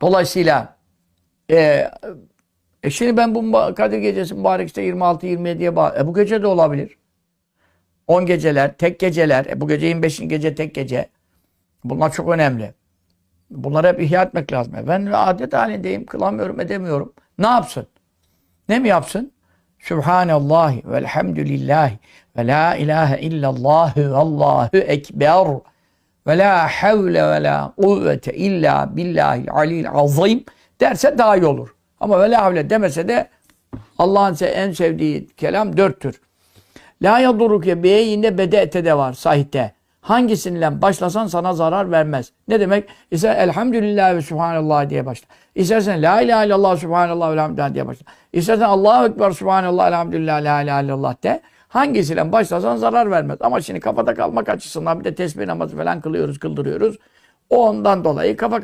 Dolayısıyla e, e şimdi ben bu Kadir Gecesi mübarek işte 26-27'ye bağ- e bu gece de olabilir. 10 geceler, tek geceler. E bu gece 25. gece tek gece. Bunlar çok önemli. Bunları hep ihya etmek lazım. E Ben adet halindeyim, kılamıyorum, edemiyorum. Ne yapsın? Ne mi yapsın? Sübhanallahi velhamdülillahi ve la ilahe illallah allahu ekber ve la havle ve la kuvvete illa billahil alil azim derse daha iyi olur. Ama ve la havle demese de Allah'ın en sevdiği kelam dörttür. La yaduruke beyinde bede'te de var sahihte. Hangisinden başlasan sana zarar vermez. Ne demek? İster elhamdülillah ve subhanallah diye başla. İstersen la ilahe illallah subhanallah ve elhamdülillah diye başla. İstersen Allahu ekber subhanallah elhamdülillah la ilahe illallah de. Hangisiyle başlasan zarar vermez. Ama şimdi kafada kalmak açısından bir de tesbih namazı falan kılıyoruz, kıldırıyoruz. O ondan dolayı kafa